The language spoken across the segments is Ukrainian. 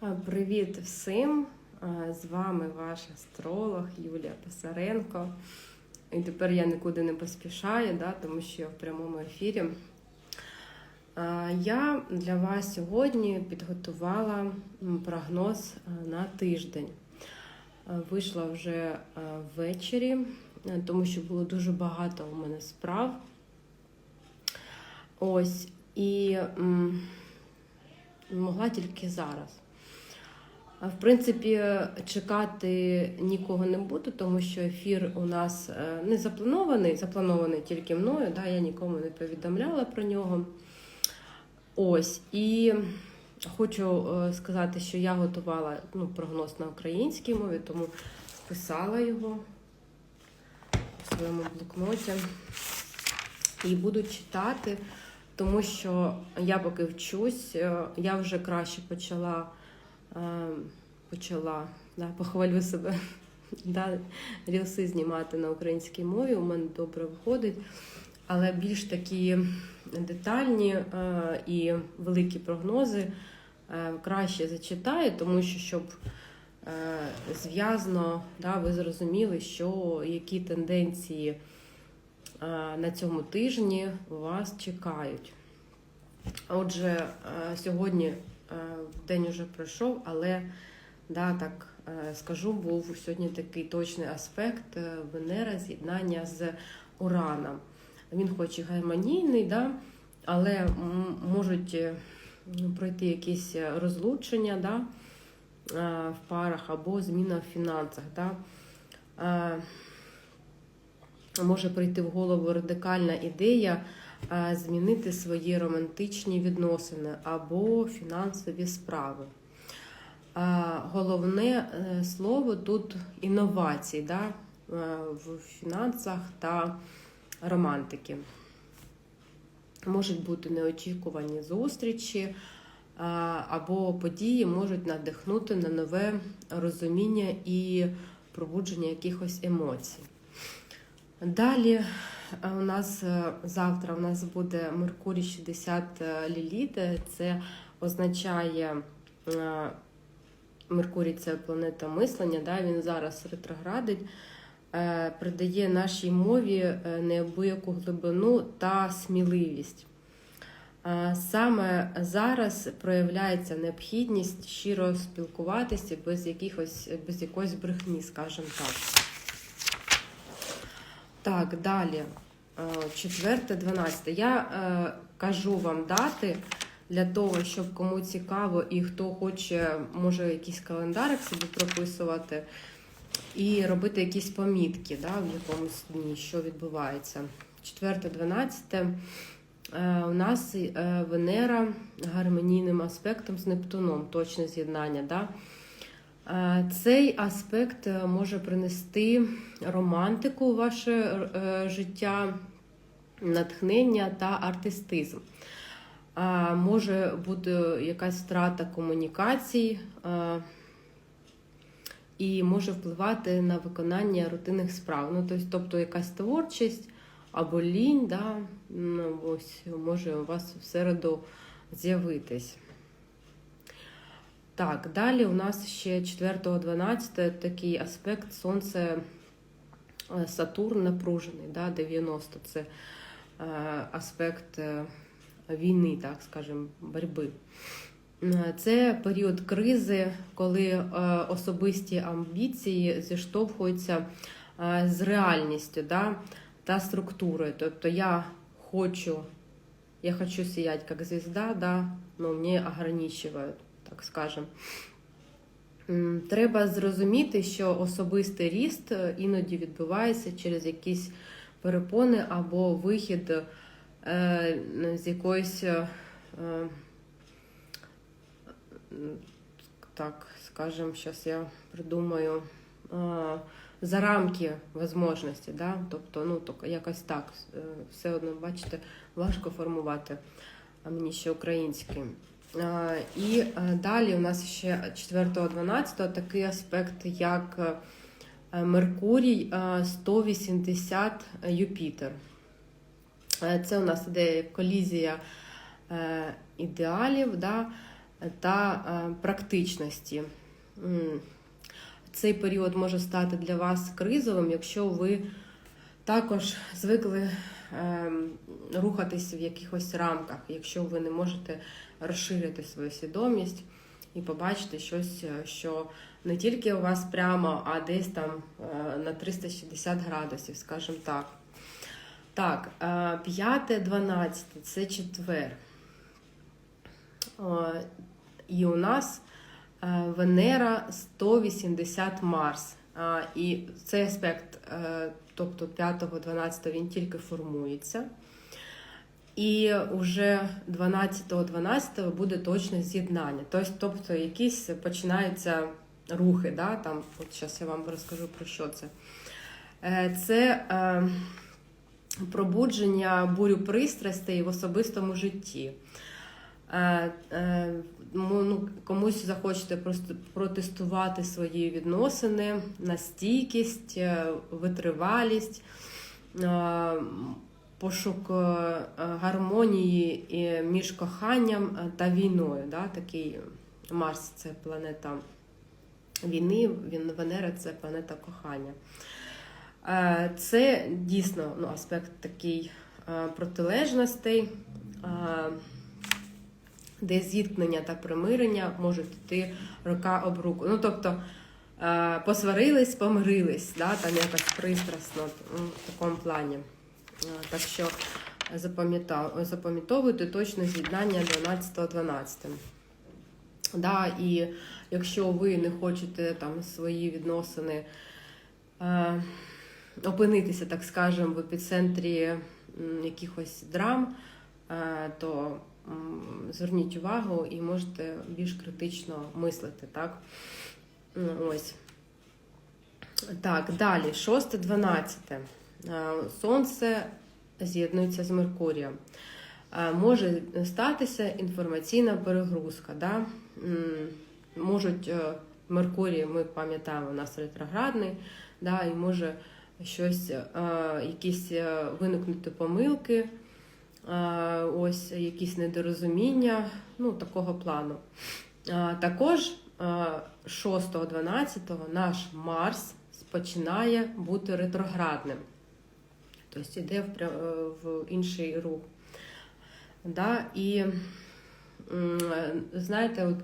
Привіт всім! З вами ваш астролог Юлія Писаренко. І тепер я нікуди не поспішаю, да, тому що я в прямому ефірі. Я для вас сьогодні підготувала прогноз на тиждень. Вийшла вже ввечері, тому що було дуже багато у мене справ. Ось, і могла тільки зараз. В принципі, чекати нікого не буду, тому що ефір у нас е, не запланований, запланований тільки мною. Да, я нікому не повідомляла про нього. Ось. І хочу е, сказати, що я готувала ну, прогноз на українській мові, тому вписала його у своєму блокноті. І буду читати, тому що я поки вчусь, е, я вже краще почала почала, да, похвалю себе, да, рілси знімати на українській мові. У мене добре виходить, але більш такі детальні і великі прогнози краще зачитаю, тому що щоб зв'язно да, ви зрозуміли, що які тенденції на цьому тижні вас чекають. Отже, сьогодні день уже пройшов, але да, так е, скажу, був сьогодні такий точний аспект е, Венера з'єднання з Ураном. Він хоч і гармонійний, да, але можуть е, ну, пройти якісь розлучення да, е, в парах або зміна в фінансах. Да. Е, Може прийти в голову радикальна ідея е, змінити свої романтичні відносини або фінансові справи. Е, Головне е, слово тут інновації да, е, в фінансах та романтики. Можуть бути неочікувані зустрічі е, або події можуть надихнути на нове розуміння і пробудження якихось емоцій. Далі е, у нас е, завтра у нас буде Меркурій 60 Ліліт. Це означає е, Меркурій це планета мислення, да, він зараз ретроградить, е, придає нашій мові е, неабияку глибину та сміливість. Е, Саме зараз проявляється необхідність щиро спілкуватися без якихось без якоїсь брехні, скажімо так. Так, далі. 4-12. Я е, кажу вам дати для того, щоб кому цікаво і хто хоче, може якийсь календарик собі прописувати і робити якісь помітки да, в якомусь дні, що відбувається. 4-12. Е, у нас е, Венера гармонійним аспектом з Нептуном, точне з'єднання. Да? Е, Цей аспект е, може принести романтику у ваше е, життя, натхнення та артистизм. Може бути якась втрата комунікацій і може впливати на виконання рутинних справ. Ну, тобто, якась творчість або лінь, да? ну, ось може у вас в середу з'явитись. Так, далі у нас ще 4-12 такий аспект Сонце е, Сатурн напружений, да, 90 це е, аспект е, війни, так скажемо, боротьби. Це період кризи, коли особисті амбіції зіштовхуються з реальністю да, та структурою. Тобто я хочу, я хочу сіяти як звізда, да, но мене ограничують так скажемо. Треба зрозуміти, що особистий ріст е, іноді відбувається через якісь перепони або вихід е, з якоїсь, е, так, скажемо, зараз я придумаю, за рамки можливості, да? тобто, ну, якось так, все одно, бачите, важко формувати, мені ще український. Е, І е, далі у нас ще 4-12 такий аспект, як е, Меркурій е, 180 Юпітер. Це у нас іде колізія ідеалів. Да? та практичності. Цей період може стати для вас кризовим, якщо ви також звикли ем, рухатись в якихось рамках, якщо ви не можете розширити свою свідомість і побачити щось, е, що не тільки у вас прямо, а десь там е, на 360 градусів, скажімо так. Так, 5-12 це четвер. І у нас е, Венера 180 Марс. І цей аспект, е, тобто 5-12 він тільки формується. І вже 12-12 буде точне з'єднання. Тобто, якісь починаються рухи. Да? Там, от зараз я вам розкажу про що це. Е, Це е, пробудження бурю пристрастей в особистому житті. Е, е, ну, комусь захочете протестувати свої відносини на стійкість, е, витривалість, пошук гармонії між коханням та війною. Да? Такий Марс це планета війни, Венера це планета кохання. Це дійсно ну, аспект такий протилежностей, де зіткнення та примирення можуть йти рука об руку. Ну, тобто е, посварились, помирились, да, там якось пристрасно в такому плані. Е, Так що запам'ятовуйте точно з'єднання 12-12. Да, і якщо ви не хочете там свої відносини е, опинитися, так скажемо, в епіцентрі якихось драм, то зверніть увагу і можете більш критично мислити. Так? Ось. Так, далі, 6-12. Е, Сонце з'єднується з Меркурієм. Е, Може статися інформаційна перегрузка. Да? Можуть е, Меркурій, ми пам'ятаємо, у нас ретроградний, да, і може щось, якісь виникнути помилки, ось якісь недорозуміння, ну, такого плану. Е, Також е, 6-12 наш Марс починає бути ретроградним. Тобто йде в, е, інший рух. Да? І е, знаєте, от,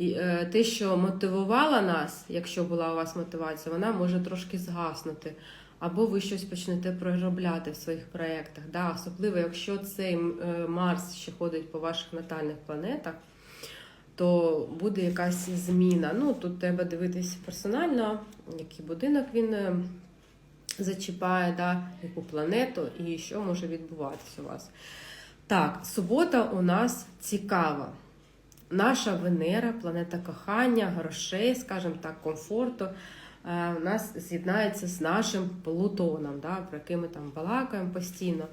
е, те, що мотивувало нас, якщо була у вас мотивація, вона може трошки згаснути. Або ви щось почнете проробляти в своїх проєктах. Да? Особливо, якщо цей е, Марс ще ходить по ваших натальних планетах, то буде якась зміна. Ну, тут треба дивитися персонально, який будинок він е, зачіпає, да? яку планету і що може відбуватися у вас. Так, субота у нас цікава. Наша Венера, планета кохання, грошей, скажімо так, комфорту, нас з'єднається з нашим Плутоном, да, про який ми там балакаємо постійно,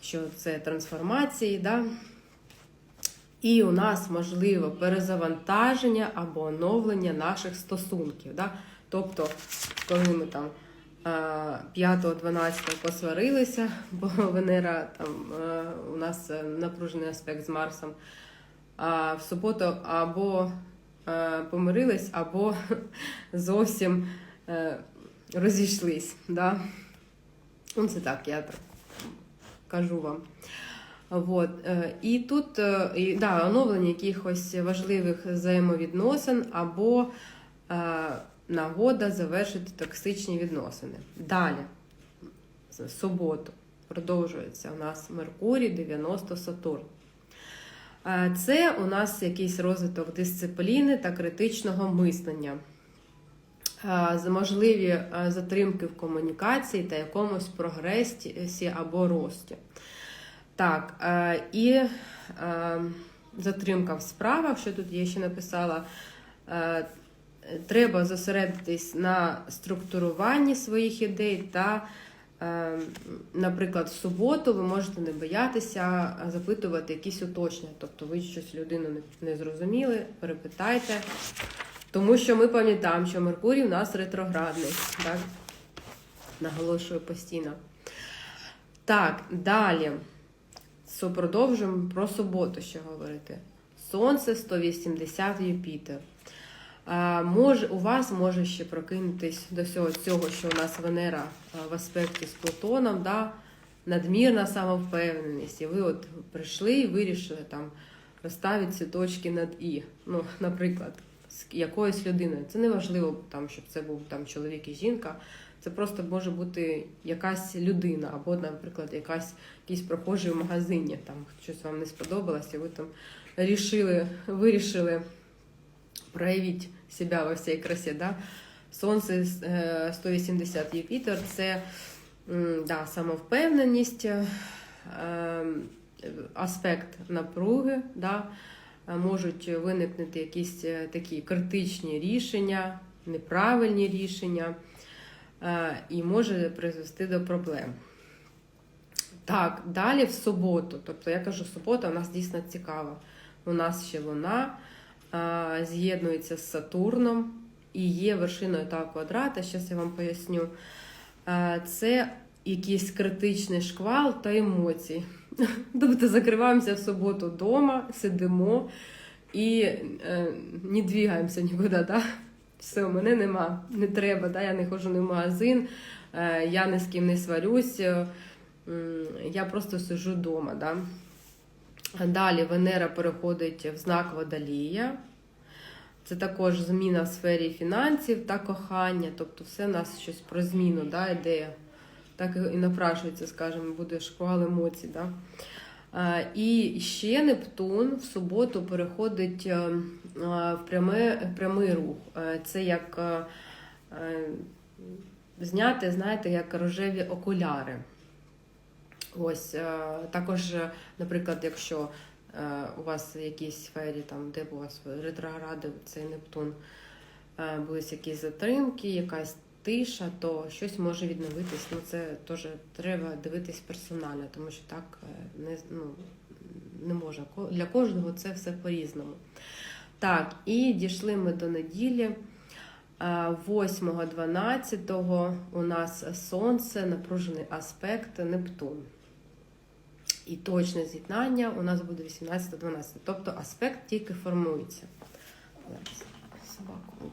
що це трансформації. Да? І у нас можливо перезавантаження або оновлення наших стосунків. Да? Тобто, коли ми там 5-12 посварилися, бо Венера там е, у нас е, напружений аспект з Марсом. А в суботу або е, помирились, або зовсім е, розійшлись. Да? Ну, це так, я так кажу вам. Вот. е, І тут е, да, оновлення якихось важливих взаємовідносин або е, нагода завершити токсичні відносини. Далі, в суботу, продовжується у нас Меркурій, 90 Сатурн. Е, Це у нас якийсь розвиток дисципліни та критичного мислення. Е, Можливі е, затримки в комунікації та якомусь прогресі або рості. Так, і затримка в справах, що тут я ще написала. Треба зосередитись на структуруванні своїх ідей та, наприклад, в суботу ви можете не боятися запитувати якісь уточнення. Тобто ви щось людину не, не зрозуміли, перепитайте. Тому що ми пам'ятаємо, що Меркурій у нас ретроградний. Так? Наголошую постійно. Так, далі. Продовжуємо про суботу ще говорити. Сонце 180 Юпітер. Може, у вас може ще прокинутись до всього цього, що у нас Венера в аспекті з Плутоном, да, надмірна самовпевненість. І ви от прийшли і вирішили там розставити ці точки над І. Ну, наприклад, з якоюсь людиною. Це не важливо, там, щоб це був там, чоловік і жінка. Це просто може бути якась людина, або, наприклад, якась, якийсь прохожий в магазині, там щось вам не сподобалось, і ви там рішили, вирішили проявити себе во всій красі. Да? Сонце е, 180 Юпітер це да, самовпевненість, е, аспект напруги. Да? Е, Можуть виникнути якісь е, такі критичні рішення, неправильні рішення, і може призвести до проблем. Так, далі в суботу. Тобто я кажу, субота у нас дійсно цікава. У нас ще луна з'єднується з Сатурном і є вершиною та квадрата. Зараз я вам поясню. Це якийсь критичний шквал та емоцій. Тобто закриваємося в суботу вдома, сидимо і е, не двигаємося нікуди. Да? Все, мене нема, не треба, да? я не ходжу ні в магазин, е, я ні з ким не сварюсь, е, я просто сиджу вдома. Да? Далі Венера переходить в знак Водолія. Це також зміна в сфері фінансів та кохання, тобто все у нас щось про зміну да, ідея. Так і напрашується, скажімо, буде шквал емоцій. Да? І ще Нептун в суботу переходить е, е, в пряме, прямий рух. Е, Це як зняти, знаєте, як рожеві окуляри. Ось е, також, е, наприклад, якщо е, у вас в якійсь сфері, там, де у вас ретрогради, цей Нептун, були якісь затримки, якась тиша, то щось може відновитись. Ну, це теж треба дивитись персонально, тому що так не, ну, не може. Для кожного це все по-різному. Так, і дійшли ми до неділі. Е, 8-12 у нас сонце, напружений аспект Нептун. І точне з'єднання у нас буде 18-12. Тобто аспект тільки формується. Собаку.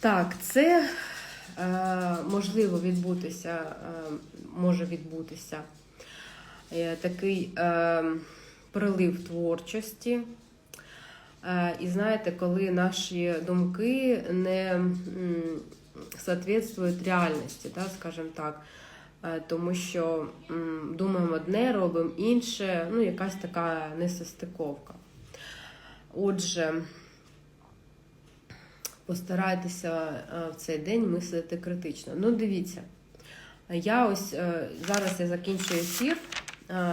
Так, це е, можливо відбутися, е, може відбутися е, такий е, прилив творчості. Е, і знаєте, коли наші думки не соответствують реальності, да, скажімо так. Е, Тому що думаємо одне, робимо інше, ну, якась така несостиковка. Отже, постарайтеся е, в цей день мислити критично. Ну, дивіться, я ось е, зараз я закінчую ефір.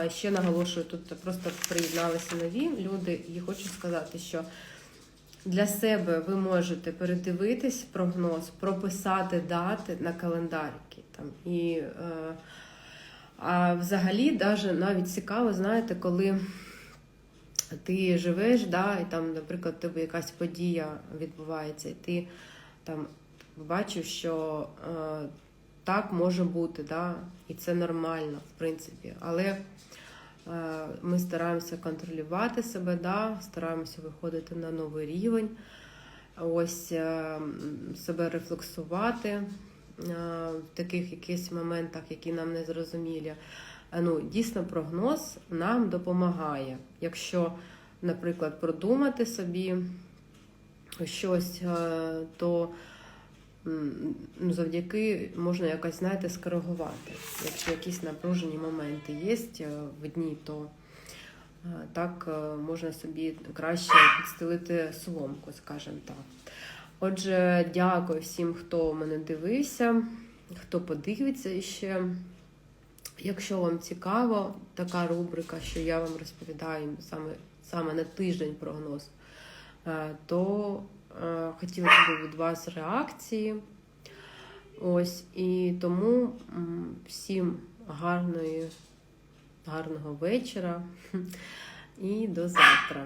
Ще наголошую, тут просто приєдналися нові люди, і хочу сказати, що для себе ви можете передивитись прогноз, прописати дати на календарики. Там, і, е, а взагалі, даже, навіть цікаво, знаєте, коли ти живеш, да, і там, наприклад, тебе якась подія відбувається, і ти там бачиш, що е, так може бути, да, і це нормально, в принципі. Але ми стараємося контролювати себе, да, стараємося виходити на новий рівень, ось е, себе рефлексувати е, в таких якихось моментах, які нам не зрозумілі. Е, Ну, дійсно, прогноз нам допомагає. Якщо, наприклад, продумати собі щось, е, то завдяки можна якось, знаєте, скоригувати. Якщо якісь напружені моменти є е, в дні, то е, так е, можна собі краще підстелити соломку, скажімо так. Отже, дякую всім, хто мене дивився, хто подивиться ще. Якщо вам цікаво, така рубрика, що я вам розповідаю саме, саме на тиждень прогноз, то хотілося б від вас реакції. Ось, і тому всім гарної, гарного вечора і до завтра.